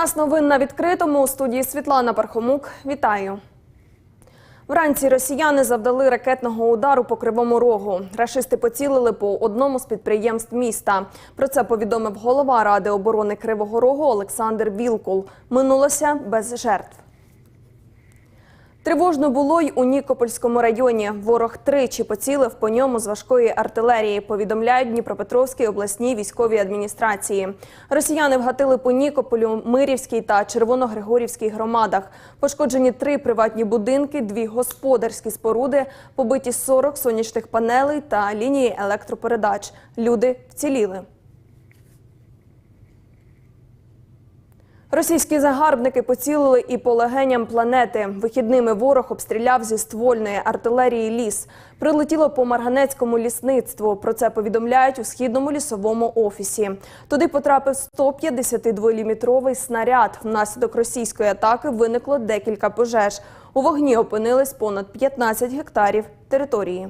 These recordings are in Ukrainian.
Час новин на відкритому у студії Світлана Пархомук. Вітаю. Вранці росіяни завдали ракетного удару по кривому рогу. Рашисти поцілили по одному з підприємств міста. Про це повідомив голова ради оборони Кривого Рогу Олександр Вілкул. Минулося без жертв. Тривожно було й у Нікопольському районі. Ворог тричі поцілив по ньому з важкої артилерії. Повідомляють Дніпропетровській обласній військовій адміністрації. Росіяни вгатили по Нікополю, Мирівській та Червоногригорівській громадах. Пошкоджені три приватні будинки, дві господарські споруди, побиті 40 сонячних панелей та лінії електропередач. Люди вціліли. Російські загарбники поцілили і по легеням планети. Вихідними ворог обстріляв зі ствольної артилерії ліс. Прилетіло по марганецькому лісництву. Про це повідомляють у східному лісовому офісі. Туди потрапив 152-лімітровий снаряд. Внаслідок російської атаки виникло декілька пожеж. У вогні опинились понад 15 гектарів території.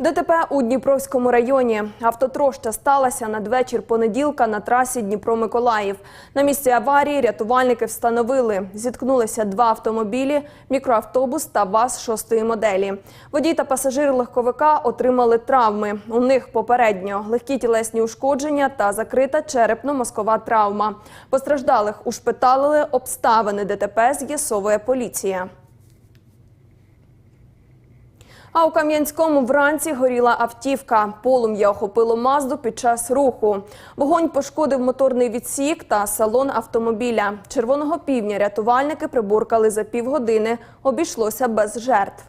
ДТП у Дніпровському районі. Автотроща сталася надвечір понеділка на трасі Дніпро-Миколаїв. На місці аварії рятувальники встановили. Зіткнулися два автомобілі, мікроавтобус та ВАЗ шостої моделі. Водій та пасажир легковика отримали травми. У них попередньо легкі тілесні ушкодження та закрита черепно-мозкова травма. Постраждалих ушпиталили обставини ДТП з'ясовує поліція. А у Кам'янському вранці горіла автівка. Полум'я охопило Мазду під час руху. Вогонь пошкодив моторний відсік та салон автомобіля. Червоного півдня рятувальники прибуркали за півгодини. Обійшлося без жертв.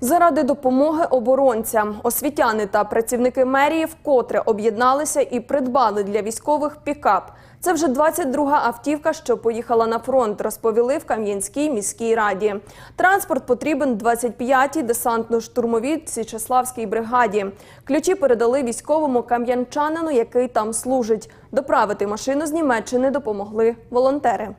Заради допомоги оборонцям освітяни та працівники мерії вкотре об'єдналися і придбали для військових пікап. Це вже 22-га автівка, що поїхала на фронт, розповіли в Кам'янській міській раді. Транспорт потрібен 25-й десантно-штурмовій Січеславській бригаді. Ключі передали військовому кам'янчанину, який там служить. Доправити машину з Німеччини допомогли волонтери.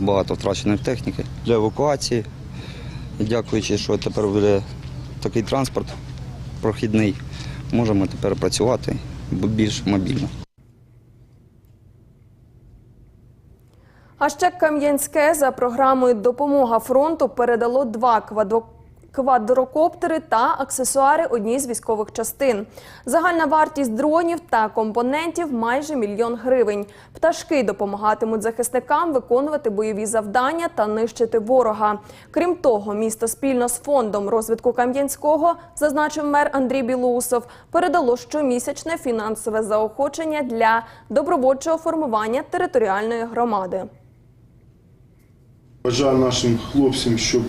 Багато втраченої техніки для евакуації. Дякуючи, що тепер буде такий транспорт прохідний, можемо тепер працювати більш мобільно. А ще Кам'янське за програмою Допомога фронту передало два квадрокоптери та аксесуари одній з військових частин. Загальна вартість дронів та компонентів майже мільйон гривень. Пташки допомагатимуть захисникам виконувати бойові завдання та нищити ворога. Крім того, місто спільно з фондом розвитку Кам'янського, зазначив мер Андрій Білоусов, передало щомісячне фінансове заохочення для добровольчого формування територіальної громади. Бажаю нашим хлопцям, щоб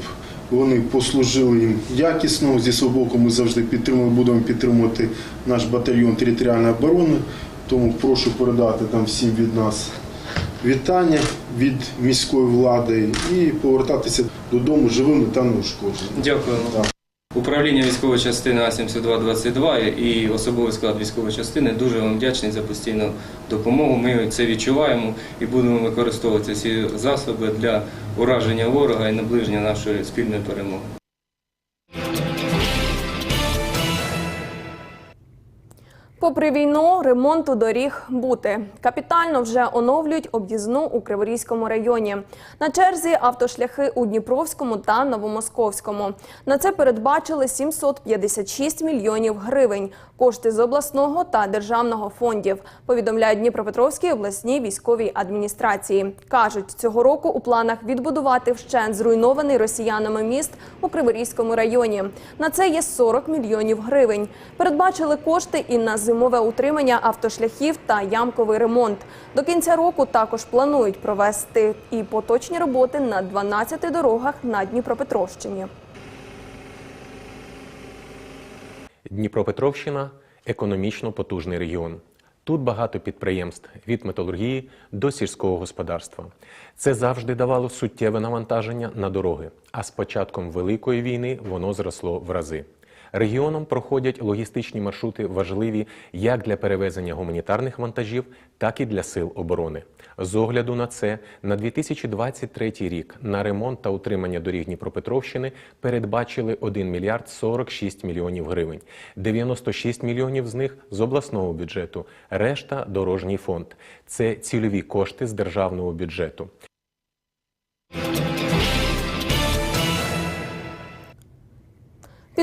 вони послужили їм якісно. Зі свого боку ми завжди підтримуємо, будемо підтримувати наш батальйон територіальної оборони. Тому прошу передати там всім від нас вітання від міської влади і повертатися додому живими та неушкодженими. Дякуємо. Управління військової частини А-7222 і особовий склад військової частини дуже вам вдячний за постійну допомогу. Ми це відчуваємо і будемо використовувати ці засоби для ураження ворога і наближення нашої спільної перемоги. Попри війну, ремонту доріг бути. Капітально вже оновлюють об'їзну у Криворізькому районі. На черзі автошляхи у Дніпровському та Новомосковському. На це передбачили 756 мільйонів гривень. Кошти з обласного та державного фондів. Повідомляють Дніпропетровській обласній військовій адміністрації. Кажуть, цього року у планах відбудувати вщент зруйнований росіянами міст у Криворізькому районі. На це є 40 мільйонів гривень. Передбачили кошти і на зимове утримання автошляхів та ямковий ремонт. До кінця року також планують провести і поточні роботи на 12 дорогах на Дніпропетровщині. Дніпропетровщина економічно потужний регіон. Тут багато підприємств від металургії до сільського господарства. Це завжди давало суттєве навантаження на дороги. А з початком Великої війни воно зросло в рази. Регіоном проходять логістичні маршрути важливі як для перевезення гуманітарних вантажів, так і для сил оборони. З огляду на це на 2023 рік на ремонт та утримання доріг Дніпропетровщини передбачили 1 мільярд 46 мільйонів гривень. 96 мільйонів з них з обласного бюджету, решта дорожній фонд. Це цільові кошти з державного бюджету.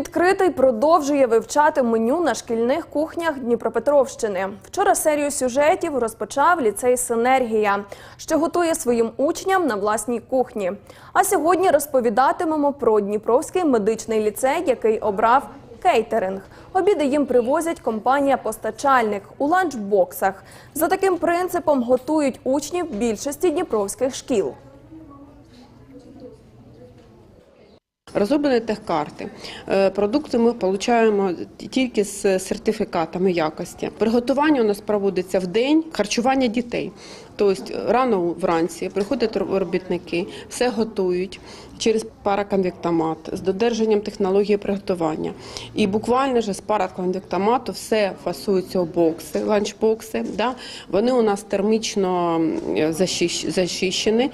Відкритий продовжує вивчати меню на шкільних кухнях Дніпропетровщини. Вчора серію сюжетів розпочав ліцей Синергія, що готує своїм учням на власній кухні. А сьогодні розповідатимемо про Дніпровський медичний ліцей, який обрав кейтеринг. Обіди їм привозять компанія-постачальник у ланчбоксах. За таким принципом готують учнів більшості дніпровських шкіл. Розроблені техкарти. Е, Продукти ми отримуємо тільки з сертифікатами якості. Приготування у нас проводиться в день, харчування дітей. Тобто рано вранці приходять робітники, все готують через параконвектомат з додержанням технології приготування. І буквально ж з параконвектомату все фасується у бокси, ланчбокси. Да? Вони у нас термічно м, защищ- захищені.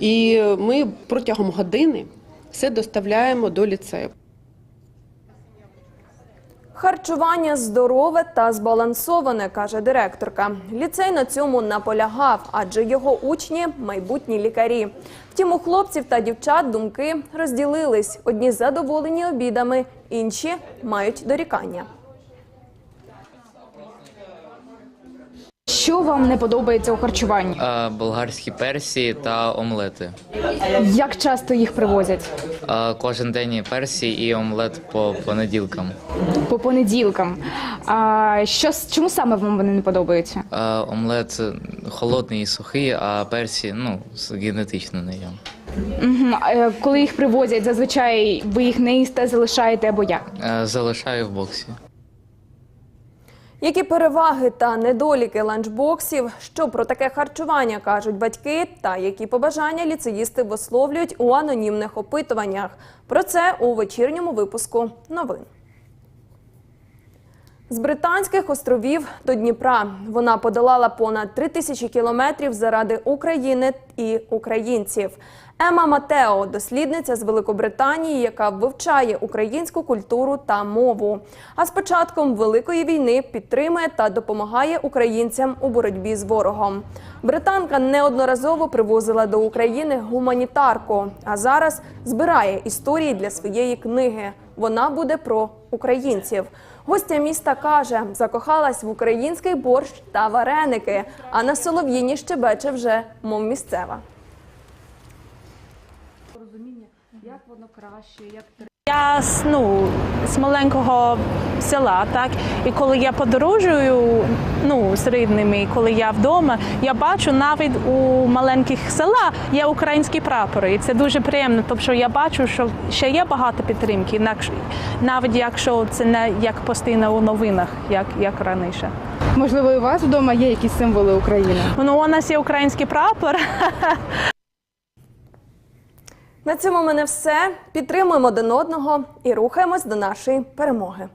І ми протягом години все доставляємо до ліцею. Харчування здорове та збалансоване, каже директорка. Ліцей на цьому наполягав, адже його учні майбутні лікарі. Втім, у хлопців та дівчат думки розділились: одні задоволені обідами, інші мають дорікання. Що вам не подобається у харчуванні? Е, болгарські персії та омлети. Як часто їх привозять? Е, Кожен день є персії і омлет по понеділкам. По понеділкам. А що чому саме вам вони не подобаються? Е, Омлет холодний і сухий, а персії ну генетично не їм. Угу. Коли їх привозять, зазвичай ви їх не їсте, залишаєте або як? Залишаю в боксі. Які переваги та недоліки ланчбоксів, що про таке харчування кажуть батьки, та які побажання ліцеїсти висловлюють у анонімних опитуваннях. Про це у вечірньому випуску новин. З Британських островів до Дніпра вона подолала понад три тисячі кілометрів заради України і українців. Ема Матео, дослідниця з Великобританії, яка вивчає українську культуру та мову. А з початком великої війни підтримує та допомагає українцям у боротьбі з ворогом. Британка неодноразово привозила до України гуманітарку, а зараз збирає історії для своєї книги. Вона буде про українців. Гостя міста каже, закохалась в український борщ та вареники, а на солов'їні щебече вже, мов місцева. Я ну, з маленького села, так і коли я подорожую ну, з рідними, коли я вдома, я бачу навіть у маленьких села є українські прапори. І це дуже приємно, тому що я бачу, що ще є багато підтримки, навіть якщо це не як постійно у новинах, як, як раніше. Можливо, і у вас вдома є якісь символи України? Ну, у нас є український прапор. На цьому мене все. Підтримуємо один одного і рухаємось до нашої перемоги.